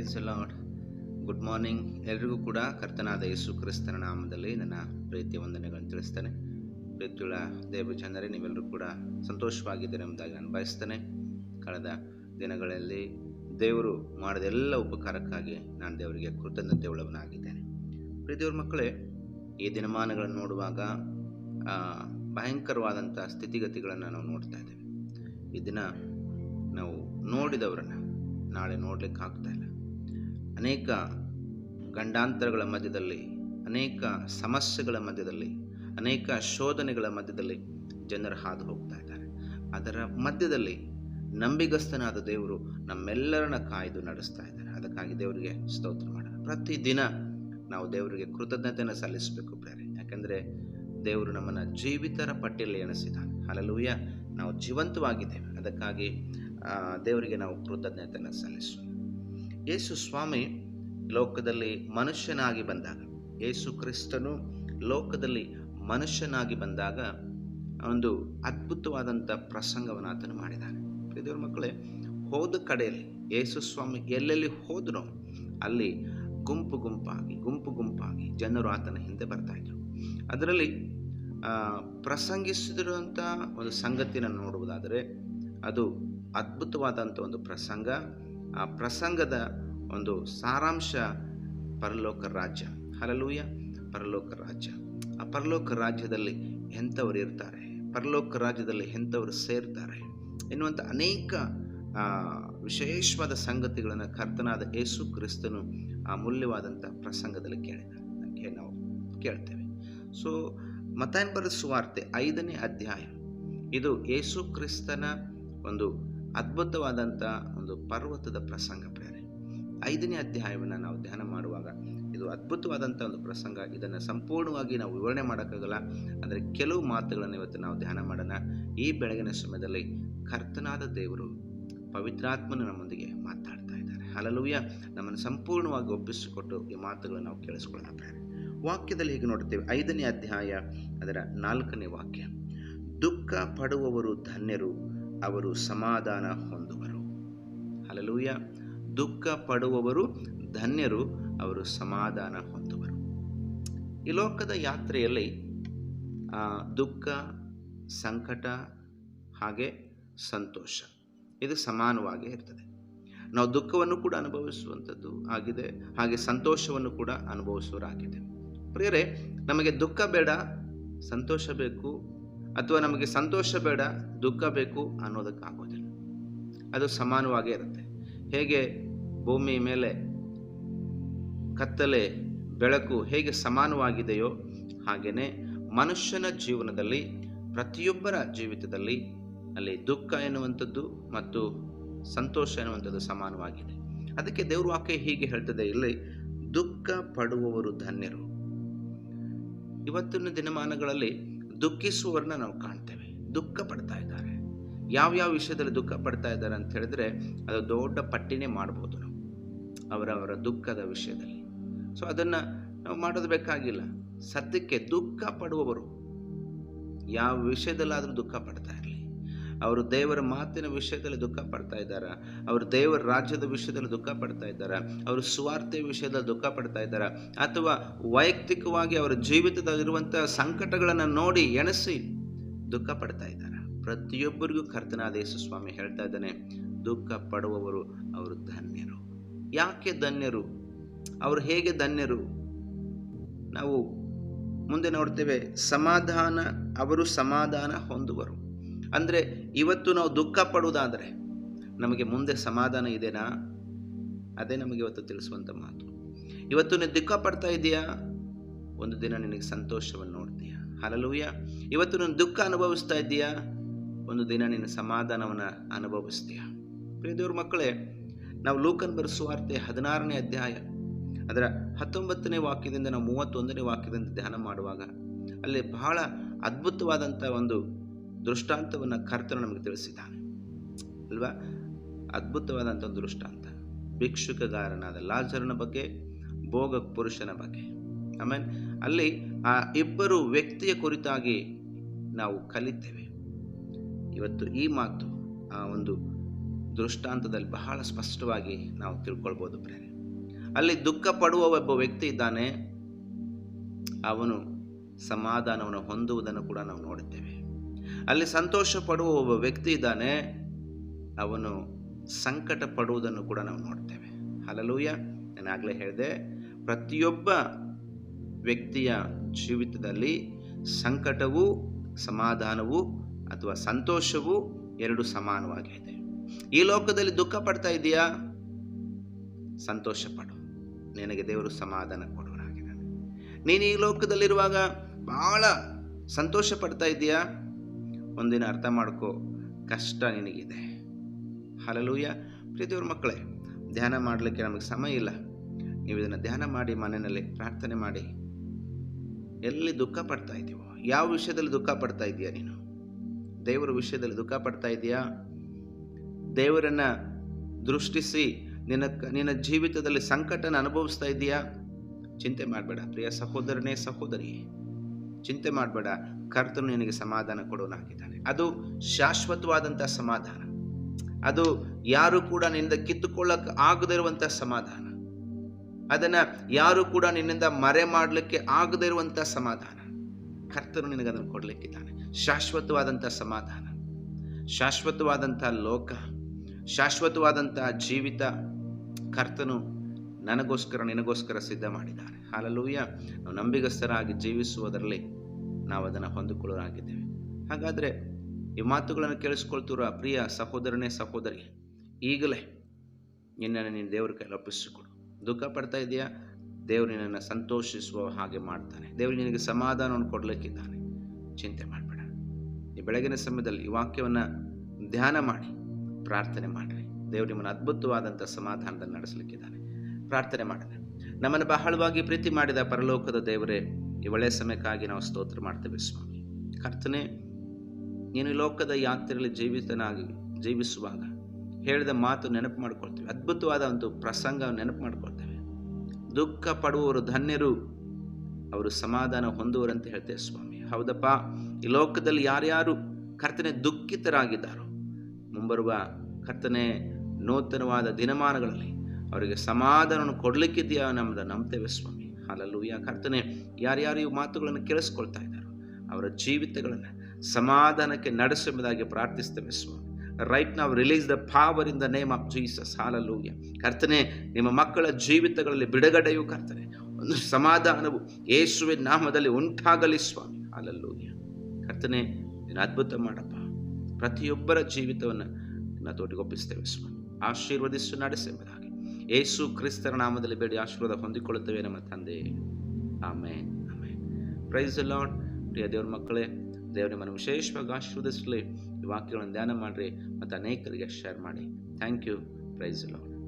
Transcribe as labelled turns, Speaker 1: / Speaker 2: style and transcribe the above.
Speaker 1: Price lord good morning ಎಲ್ರಿಗೂ ಕೂಡ ಕರ್ತನಾದ ಯೇಸು ಕ್ರಿಸ್ತನ ನಾಮದಲ್ಲಿ ನನ್ನ ಪ್ರೀತಿಯ ವಂದನೆಗಳನ್ನು ತಿಳಿಸ್ತೇನೆ. ಪ್ರೀತಿಯುಳ್ಳ ದೇವ ಜನರೇ, ನೀವೆಲ್ಲರೂ ಕೂಡ ಸಂತೋಷವಾಗಿದ್ದೀರಿ ಎಂಬುದಾಗಿ ನಾನು ಬಯಸ್ತೇನೆ ಕಳೆದ ದಿನಗಳಲ್ಲಿ ದೇವರು ಮಾಡಿದ ಎಲ್ಲ ಉಪಕಾರಕ್ಕಾಗಿ ನಾನು ದೇವರಿಗೆ ಕೃತಜ್ಞತೆ ಉಳ್ಳವನಾಗಿದ್ದೇನೆ ಪ್ರೀತಿಯವ್ರ ಮಕ್ಕಳೇ, ಈ ದಿನಮಾನಗಳನ್ನು ನೋಡುವಾಗ ಭಯಂಕರವಾದಂಥ ಸ್ಥಿತಿಗತಿಗಳನ್ನು ನಾವು ನೋಡ್ತಾ ಇದ್ದೇವೆ. ಈ ದಿನ ನಾವು ನೋಡಿದವರನ್ನು ನಾಳೆ ನೋಡ್ಲಿಕ್ಕೆ ಆಗ್ತಾ ಇಲ್ಲ. ಅನೇಕ ಗಂಡಾಂತರಗಳ ಮಧ್ಯದಲ್ಲಿ, ಅನೇಕ ಸಮಸ್ಯೆಗಳ ಮಧ್ಯದಲ್ಲಿ, ಅನೇಕ ಶೋಧನೆಗಳ ಮಧ್ಯದಲ್ಲಿ ಜನರು ಹಾದು ಹೋಗ್ತಾ ಇದ್ದಾರೆ. ಅದರ ಮಧ್ಯದಲ್ಲಿ ನಂಬಿಗಸ್ತನಾದ ದೇವರು ನಮ್ಮೆಲ್ಲರನ್ನ ಕಾಯ್ದು ನಡೆಸ್ತಾ ಇದ್ದಾರೆ. ಅದಕ್ಕಾಗಿ ದೇವರಿಗೆ ಸ್ತೋತ್ರ ಮಾಡೋಣ. ಪ್ರತಿದಿನ ನಾವು ದೇವರಿಗೆ ಕೃತಜ್ಞತೆಯನ್ನು ಸಲ್ಲಿಸಬೇಕು ಪ್ರೇರೆ ಯಾಕೆಂದರೆ ದೇವರು ನಮ್ಮನ್ನು ಜೀವಿತರ ಪಟ್ಟಿಯಲ್ಲಿ ಎಣಿಸಿದ್ದಾನೆ. ಅಲ್ಲೂಯ್ಯ ನಾವು ಜೀವಂತವಾಗಿದ್ದೇವೆ. ಅದಕ್ಕಾಗಿ ದೇವರಿಗೆ ನಾವು ಕೃತಜ್ಞತೆಯನ್ನು ಸಲ್ಲಿಸೋಣ. ಯೇಸು ಸ್ವಾಮಿ ಲೋಕದಲ್ಲಿ ಮನುಷ್ಯನಾಗಿ ಬಂದಾಗ, ಯೇಸು ಕ್ರಿಸ್ತನು ಲೋಕದಲ್ಲಿ ಮನುಷ್ಯನಾಗಿ ಬಂದಾಗ ಒಂದು ಅದ್ಭುತವಾದಂಥ ಪ್ರಸಂಗವನ್ನು ಆತನು ಮಾಡಿದ್ದಾನೆ. ದೇವ್ರ ಮಕ್ಕಳೇ, ಹೋದ ಕಡೆಯಲ್ಲಿ ಯೇಸು ಸ್ವಾಮಿ ಎಲ್ಲೆಲ್ಲಿ ಹೋದನೋ ಅಲ್ಲಿ ಗುಂಪು ಗುಂಪಾಗಿ ಗುಂಪು ಗುಂಪಾಗಿ ಜನರು ಆತನ ಹಿಂದೆ ಬರ್ತಾ ಇದ್ರು. ಅದರಲ್ಲಿ ಪ್ರಸಂಗಿಸಿದಿರುವಂಥ ಒಂದು ಸಂಗತಿಯನ್ನು ನೋಡುವುದಾದರೆ ಅದು ಅದ್ಭುತವಾದಂಥ ಒಂದು ಪ್ರಸಂಗ. ಆ ಪ್ರಸಂಗದ ಒಂದು ಸಾರಾಂಶ ಪರಲೋಕ ರಾಜ್ಯ. ಹಲಲೂಯ ಪರಲೋಕ ರಾಜ್ಯ. ಆ ಪರಲೋಕ ರಾಜ್ಯದಲ್ಲಿ ಎಂಥವ್ರು ಇರ್ತಾರೆ? ಪರಲೋಕ ರಾಜ್ಯದಲ್ಲಿ ಎಂಥವ್ರು ಸೇರ್ತಾರೆ? ಎನ್ನುವಂಥ ಅನೇಕ ವಿಶೇಷವಾದ ಸಂಗತಿಗಳನ್ನು ಕರ್ತನಾದ ಯೇಸು ಕ್ರಿಸ್ತನು ಆ ಮೂಲ್ಯವಾದಂಥ ಪ್ರಸಂಗದಲ್ಲಿ ಕೇಳಿದ. ಅದಕ್ಕೆ ನಾವು ಕೇಳ್ತೇವೆ. ಸೊ ಮತಾಯನ್ ಬರೆದ ಸುವಾರ್ತೆ ಐದನೇ ಅಧ್ಯಾಯ. ಇದು ಯೇಸು ಕ್ರಿಸ್ತನ ಒಂದು ಅದ್ಭುತವಾದಂಥ ಒಂದು ಪರ್ವತದ ಪ್ರಸಂಗ ಪ್ರೇರೆ. ಐದನೇ ಅಧ್ಯಾಯವನ್ನು ನಾವು ಧ್ಯಾನ ಮಾಡುವಾಗ ಇದು ಅದ್ಭುತವಾದಂಥ ಒಂದು ಪ್ರಸಂಗ. ಇದನ್ನು ಸಂಪೂರ್ಣವಾಗಿ ನಾವು ವಿವರಣೆ ಮಾಡೋಕ್ಕಾಗಲ್ಲ. ಅಂದರೆ ಕೆಲವು ಮಾತುಗಳನ್ನು ಇವತ್ತು ನಾವು ಧ್ಯಾನ ಮಾಡೋಣ. ಈ ಬೆಳಗಿನ ಸಮಯದಲ್ಲಿ ಕರ್ತನಾದ ದೇವರು ಪವಿತ್ರಾತ್ಮನ ನಮ್ಮೊಂದಿಗೆ ಮಾತಾಡ್ತಾ ಇದ್ದಾರೆ. ಹಲಲುಯ್ಯ ನಮ್ಮನ್ನು ಸಂಪೂರ್ಣವಾಗಿ ಒಪ್ಪಿಸಿಕೊಟ್ಟು ಈ ಮಾತುಗಳನ್ನು ನಾವು ಕೇಳಿಸ್ಕೊಳ್ಳೋಣ ಪ್ರೇರೆ. ವಾಕ್ಯದಲ್ಲಿ ಹೀಗೆ ನೋಡ್ತೇವೆ ಐದನೇ ಅಧ್ಯಾಯ ಅದರ ನಾಲ್ಕನೇ ವಾಕ್ಯ. ದುಃಖ ಪಡುವವರು ಧನ್ಯರು ಅವರು ಸಮಾಧಾನ ಹೊಂದುವರು. ಹಲಲೂಯ ದುಃಖ ಪಡುವವರು ಧನ್ಯರು, ಅವರು ಸಮಾಧಾನ ಹೊಂದುವರು. ಈ ಲೋಕದ ಯಾತ್ರೆಯಲ್ಲಿ ದುಃಖ, ಸಂಕಟ, ಹಾಗೆ ಸಂತೋಷ, ಇದು ಸಮಾನವಾಗಿ ಇರ್ತದೆ. ನಾವು ದುಃಖವನ್ನು ಕೂಡ ಅನುಭವಿಸುವಂಥದ್ದು ಆಗಿದೆ, ಹಾಗೆ ಸಂತೋಷವನ್ನು ಕೂಡ ಅನುಭವಿಸುವರಾಗಿದೆ ಪ್ರಿಯರೇ, ನಮಗೆ ದುಃಖ ಬೇಡ, ಸಂತೋಷ ಬೇಕು ಅಥವಾ ನಮಗೆ ಸಂತೋಷ ಬೇಡ, ದುಃಖ ಬೇಕು ಅನ್ನೋದಕ್ಕಾಗೋದಿಲ್ಲ. ಅದು ಸಮಾನವಾಗೇ ಇರುತ್ತೆ. ಹೇಗೆ ಭೂಮಿ ಮೇಲೆ ಕತ್ತಲೆ, ಬೆಳಕು ಹೇಗೆ ಸಮಾನವಾಗಿದೆಯೋ ಹಾಗೆಯೇ ಮನುಷ್ಯನ ಜೀವನದಲ್ಲಿ, ಪ್ರತಿಯೊಬ್ಬರ ಜೀವಿತದಲ್ಲಿ ಅಲ್ಲಿ ದುಃಖ ಎನ್ನುವಂಥದ್ದು ಮತ್ತು ಸಂತೋಷ ಎನ್ನುವಂಥದ್ದು ಸಮಾನವಾಗಿದೆ. ಅದಕ್ಕೆ ದೇವ್ರ ವಾಕ್ಯ ಹೀಗೆ ಹೇಳ್ತದೆ, ಇಲ್ಲಿ ದುಃಖ ಪಡುವವರು ಧನ್ಯರು. ಇವತ್ತಿನ ದಿನಮಾನಗಳಲ್ಲಿ ದುಃಖಿಸುವವರನ್ನ ನಾವು ಕಾಣ್ತೇವೆ. ದುಃಖ ಪಡ್ತಾ ಇದ್ದಾರೆ. ಯಾವ್ಯಾವ ವಿಷಯದಲ್ಲಿ ದುಃಖ ಪಡ್ತಾ ಇದ್ದಾರೆ ಅಂತ ಹೇಳಿದ್ರೆ ಅದು ದೊಡ್ಡ ಪಟ್ಟಿನೇ ಮಾಡ್ಬೋದು ನಾವು. ಅವರವರ ದುಃಖದ ವಿಷಯದಲ್ಲಿ. ಸೊ ಅದನ್ನು ನಾವು ಮಾಡೋದು ಬೇಕಾಗಿಲ್ಲ. ಸದ್ಯಕ್ಕೆ ದುಃಖ ಪಡುವವರು ಯಾವ ವಿಷಯದಲ್ಲಾದರೂ ದುಃಖ ಪಡ್ತಾ ಇರಲಿ ಅವರು ದೇವರ ಮಾತಿನ ವಿಷಯದಲ್ಲಿ ದುಃಖ ಪಡ್ತಾ ಇದ್ದಾರೆ. ಅವರು ದೇವರ ರಾಜ್ಯದ ವಿಷಯದಲ್ಲಿ ದುಃಖ ಪಡ್ತಾ ಇದ್ದಾರೆ. ಅವರು ಸ್ವಾರ್ಥ ವಿಷಯದಲ್ಲಿ ದುಃಖ ಪಡ್ತಾ ಇದ್ದಾರೆ. ಅಥವಾ ವೈಯಕ್ತಿಕವಾಗಿ ಅವರ ಜೀವಿತದಲ್ಲಿರುವಂಥ ಸಂಕಟಗಳನ್ನು ನೋಡಿ ಎಣಸಿ ದುಃಖ ಪಡ್ತಾ ಇದ್ದಾರೆ. ಪ್ರತಿಯೊಬ್ಬರಿಗೂ ಕರ್ತನಾದ ಸ್ವಾಮಿ ಹೇಳ್ತಾ ಇದ್ದಾನೆ, ದುಃಖ ಪಡುವವರು ಅವರು ಧನ್ಯರು. ಯಾಕೆ ಧನ್ಯರು? ಅವರು ಹೇಗೆ ಧನ್ಯರು? ನಾವು ಮುಂದೆ ನೋಡ್ತೇವೆ, ಸಮಾಧಾನ, ಅವರು ಸಮಾಧಾನ ಹೊಂದುವರು. ಅಂದರೆ ಇವತ್ತು ನಾವು ದುಃಖ ಪಡುವುದಾದರೆ ನಮಗೆ ಮುಂದೆ ಸಮಾಧಾನ ಇದೆನಾ? ಅದೇ ನಮಗೆ ಇವತ್ತು ತಿಳಿಸುವಂಥ ಮಾತು. ಇವತ್ತು ನೀನು ದುಃಖ ಪಡ್ತಾ ಇದೆಯಾ? ಒಂದು ದಿನ ನಿನಗೆ ಸಂತೋಷವನ್ನು ನೋಡ್ತೀಯ? ಹಲಲೂಯ ಇವತ್ತು ನೀನು ದುಃಖ ಅನುಭವಿಸ್ತಾ ಇದ್ದೀಯಾ ಒಂದು ದಿನ ನಿನ್ನ ಸಮಾಧಾನವನ್ನು ಅನುಭವಿಸ್ತೀಯ? ಪ್ರಿಯದೇವ್ರ ಮಕ್ಕಳೇ, ನಾವು ಲೂಕನ್ ಬರೆಸುವಾರ್ತೆ ಹದಿನಾರನೇ ಅಧ್ಯಾಯ, ಅದರ ಹತ್ತೊಂಬತ್ತನೇ ವಾಕ್ಯದಿಂದ ನಾವು ಮೂವತ್ತೊಂದನೇ ವಾಕ್ಯದಿಂದ ಧ್ಯಾನ ಮಾಡುವಾಗ, ಅಲ್ಲಿ ಬಹಳ ಅದ್ಭುತವಾದಂಥ ಒಂದು ದೃಷ್ಟಾಂತವನ್ನು ಕರ್ತನು ನಮಗೆ ತಿಳಿಸಿದ್ದಾನೆ. ಅಲ್ವಾ? ಅದ್ಭುತವಾದಂಥ ಒಂದು ದೃಷ್ಟಾಂತ. ಭಿಕ್ಷುಕಗಾರನಾದ ಲಾಜರನ ಬಗ್ಗೆ ಭೋಗ ಪುರುಷನ ಬಗ್ಗೆ. ಆಮೇಲೆ ಅಲ್ಲಿ ಆ ಇಬ್ಬರು ವ್ಯಕ್ತಿಯ ಕುರಿತಾಗಿ ನಾವು ಕಲಿತೇವೆ. ಇವತ್ತು ಈ ಮಾತು ಆ ಒಂದು ದೃಷ್ಟಾಂತದಲ್ಲಿ ಬಹಳ ಸ್ಪಷ್ಟವಾಗಿ ನಾವು ತಿಳ್ಕೊಳ್ಬೋದು ಪ್ರೇರೆ. ಅಲ್ಲಿ ದುಃಖ ಪಡುವ ಒಬ್ಬ ವ್ಯಕ್ತಿ ಇದ್ದಾನೆ. ಅವನು ಸಮಾಧಾನವನ್ನು ಹೊಂದುವುದನ್ನು ಕೂಡ ನಾವು ನೋಡುತ್ತೇವೆ ಅಲ್ಲಿ ಸಂತೋಷ ಪಡುವ ಒಬ್ಬ ವ್ಯಕ್ತಿ ಇದ್ದಾನೆ, ಅವನು ಸಂಕಟ ಪಡುವುದನ್ನು ಕೂಡ ನಾವು ನೋಡ್ತೇವೆ. ಹಲಲೂಯ ನಾನು ಆಗಲೇ ಹೇಳಿದೆ, ಪ್ರತಿಯೊಬ್ಬ ವ್ಯಕ್ತಿಯ ಜೀವಿತದಲ್ಲಿ ಸಂಕಟವು, ಸಮಾಧಾನವು ಅಥವಾ ಸಂತೋಷವು ಎರಡು ಸಮಾನವಾಗಿದೆ. ಈ ಲೋಕದಲ್ಲಿ ದುಃಖ ಪಡ್ತಾ ಇದೆಯಾ? ಸಂತೋಷ ಪಡು ನಿನಗೆ ದೇವರು ಸಮಾಧಾನ ಕೊಡುವನಾಗಿದ್ದಾನೆ. ನೀನು ಈ ಲೋಕದಲ್ಲಿರುವಾಗ ಬಹಳ ಸಂತೋಷ ಪಡ್ತಾ ಇದೆಯಾ? ಒಂದಿನ ಅರ್ಥ ಮಾಡ್ಕೋ. ಕಷ್ಟ ನಿನಗಿದೆ. ಹಲಲೂಯ ಪ್ರೀತಿಯವ್ರ ಮಕ್ಕಳೇ, ಧ್ಯಾನ ಮಾಡಲಿಕ್ಕೆ ನಮಗೆ ಸಮಯ ಇಲ್ಲ. ನೀವು ಇದನ್ನು ಧ್ಯಾನ ಮಾಡಿ ಮನೆಯಲ್ಲಿ ಪ್ರಾರ್ಥನೆ ಮಾಡಿ. ಎಲ್ಲಿ ದುಃಖ ಪಡ್ತಾ ಇದ್ದೀವೋ ಯಾವ ವಿಷಯದಲ್ಲಿ ದುಃಖ ಪಡ್ತಾ ಇದೆಯಾ ನೀನು? ದೇವರ ವಿಷಯದಲ್ಲಿ ದುಃಖ ಪಡ್ತಾ ಇದೆಯಾ? ದೇವರನ್ನು ದೃಷ್ಟಿಸಿ ನಿನ್ನ ನಿನ್ನ ಜೀವಿತದಲ್ಲಿ ಸಂಕಟನ ಅನುಭವಿಸ್ತಾ ಇದೆಯಾ? ಚಿಂತೆ ಮಾಡಬೇಡ ಪ್ರಿಯ ಸಹೋದರನೇ ಸಹೋದರಿ ಚಿಂತೆ ಮಾಡಬೇಡ. ಕರ್ತನು ನಿನಗೆ ಸಮಾಧಾನ ಕೊಡೋನಾಗಿದ್ದಾನೆ ಅದು ಶಾಶ್ವತವಾದಂಥ ಸಮಾಧಾನ. ಅದು ಯಾರು ಕೂಡ ನಿನ್ನಿಂದ ಕಿತ್ತುಕೊಳ್ಳಕ್ಕೆ ಆಗದೇ ಇರುವಂಥ ಸಮಾಧಾನ. ಅದನ್ನ ಯಾರು ಕೂಡ ನಿನ್ನಿಂದ ಮರೆ ಮಾಡಲಿಕ್ಕೆ ಆಗದೇ ಇರುವಂಥ ಸಮಾಧಾನ. ಕರ್ತನು ನಿನಗೆ ಅದನ್ನು ಕೊಡಲಿಕ್ಕಿದ್ದಾನೆ. ಶಾಶ್ವತವಾದಂಥ ಸಮಾಧಾನ. ಶಾಶ್ವತವಾದಂಥ ಲೋಕ. ಶಾಶ್ವತವಾದಂಥ ಜೀವಿತ. ಕರ್ತನು ನನಗೋಸ್ಕರ ನಿನಗೋಸ್ಕರ ಸಿದ್ಧ ಮಾಡಿದ್ದಾನೆ ಹಾಲಲ್ಲೂಯ್ಯ ನಾವು ನಂಬಿಗಸ್ತರಾಗಿ ಜೀವಿಸುವುದರಲ್ಲಿ ನಾವು ಅದನ್ನು ಹೊಂದಿಕೊಳ್ಳೋರಾಗಿದ್ದೇವೆ ಹಾಗಾದರೆ ಈ ಮಾತುಗಳನ್ನು ಕೇಳಿಸ್ಕೊಳ್ತಿರುವ ಪ್ರಿಯ ಸಹೋದರನೇ ಸಹೋದರಿ, ಈಗಲೇ ನಿನ್ನನ್ನು ನೀನು ದೇವರ ಕೈಲಿ ಒಪ್ಪಿಸಿಕೊಡು. ದುಃಖ ಪಡ್ತಾ ಇದೆಯಾ? ದೇವರು ನಿನ್ನನ್ನು ಸಂತೋಷಿಸುವ ಹಾಗೆ ಮಾಡ್ತಾನೆ. ದೇವರು ನಿನಗೆ ಸಮಾಧಾನವನ್ನು ಕೊಡಲಿಕ್ಕಿದ್ದಾನೆ. ಚಿಂತೆ ಮಾಡಬೇಡ. ಈ ಬೆಳಗಿನ ಸಮಯದಲ್ಲಿ ಈ ವಾಕ್ಯವನ್ನು ಧ್ಯಾನ ಮಾಡಿ, ಪ್ರಾರ್ಥನೆ ಮಾಡಿರಿ. ದೇವರು ನಿಮ್ಮನ್ನು ಅದ್ಭುತವಾದಂಥ ಸಮಾಧಾನದಲ್ಲಿ ನಡೆಸಲಿಕ್ಕಿದ್ದಾನೆ. ಪ್ರಾರ್ಥನೆ ಮಾಡೋಣ. ನಮ್ಮನ್ನು ಬಹಳವಾಗಿ ಪ್ರೀತಿ ಮಾಡಿದ ಪರಲೋಕದ ದೇವರೇ, ಈ ಒಳ್ಳೆಯ ಸಮಯಕ್ಕಾಗಿ ನಾವು ಸ್ತೋತ್ರ ಮಾಡ್ತೇವೆ, ಸ್ವಾಮಿ. ಕರ್ತನೆ, ನೀನು ಲೋಕದ ಯಾತ್ರೆಯಲ್ಲಿ ಜೀವಿತನಾಗಿ, ಜೀವಿಸುವಾಗ ಹೇಳಿದ ಮಾತು ನೆನಪು ಮಾಡ್ಕೊಳ್ತೇವೆ. ಅದ್ಭುತವಾದ ಒಂದು ಪ್ರಸಂಗ ನೆನಪು ಮಾಡ್ಕೊಳ್ತೇವೆ. ದುಃಖ ಪಡುವವರು ಧನ್ಯರು, ಅವರು ಸಮಾಧಾನ ಹೊಂದುವರು ಅಂತ ಹೇಳ್ತೇವೆ, ಸ್ವಾಮಿ. ಹೌದಪ್ಪ, ಈ ಲೋಕದಲ್ಲಿ ಯಾರ್ಯಾರು ಕರ್ತನೆ ದುಃಖಿತರಾಗಿದ್ದಾರೋ, ಮುಂಬರುವ ಕರ್ತನೆ, ನೂತನವಾದ ದಿನಮಾನಗಳಲ್ಲಿ ಅವರಿಗೆ ಸಮಾಧಾನವನ್ನು ಕೊಡಲಿಕ್ಕಿದೆಯಾ ನಮ್ಮದು ನಂಬ್ತೇವೆ ಸ್ವಾಮಿ. ಹಾಲಲ್ಲೂ ಯಾರು ಯಾರ್ಯಾರು ಈ ಮಾತುಗಳನ್ನು ಕೇಳಿಸ್ಕೊಳ್ತಾ ಇದ್ದಾರೋ ಅವರ ಜೀವಿತಗಳನ್ನು ಸಮಾಧಾನಕ್ಕೆ ನಡೆಸುವುದಾಗಿ ಪ್ರಾರ್ಥಿಸ್ತೇವೆ ಸ್ವಾಮಿ. ರೈಟ್ ನಾವು release the power in the name of Jesus hallelujah ಕರ್ತನೆ, ನಿಮ್ಮ ಮಕ್ಕಳ ಜೀವಿತಗಳಲ್ಲಿ ಬಿಡುಗಡೆಯೂ ಕರ್ತನೆ, ಒಂದು ಸಮಾಧಾನವು ಯೇಸುವಿನ ನಾಮದಲ್ಲಿ ಉಂಟಾಗಲಿ ಸ್ವಾಮಿ. ಹಾಲಲ್ಲೂಯ ಕರ್ತನೆ, ನೀನು ಅದ್ಭುತ ಮಾಡಪ್ಪ. ಪ್ರತಿಯೊಬ್ಬರ ಜೀವಿತವನ್ನು ನಿನ್ನ ತೋಟಿಗೊಪ್ಪಿಸ್ತೇವೆ ಸ್ವಾಮಿ. ಆಶೀರ್ವದಿಸು ನಡೆಸೆಂಬುದಾಗಿ ಯೇಸು ಕ್ರಿಸ್ತರ ನಾಮದಲ್ಲಿ ಬೇಡಿ ಆಶೀರ್ವಾದ ಹೊಂದಿಕೊಳ್ಳುತ್ತೇವೆ ನಮ್ಮ ತಂದೆ. ಆಮೇನ್. ಆಮೇನ್. ಪ್ರೈಸ್ ಲಾರ್ಡ್ ಪ್ರಿಯ ದೇವ್ರ ಮಕ್ಕಳೇ, ದೇವ್ರ ನಿಮ್ಮನ್ನು ವಿಶೇಷವಾಗಿ ಆಶೀರ್ವದಿಸಲಿ. ಈ ವಾಕ್ಯಗಳನ್ನು ಧ್ಯಾನ ಮಾಡಿರಿ ಮತ್ತು ಅನೇಕರಿಗೆ ಶೇರ್ ಮಾಡಿ. Thank you price lord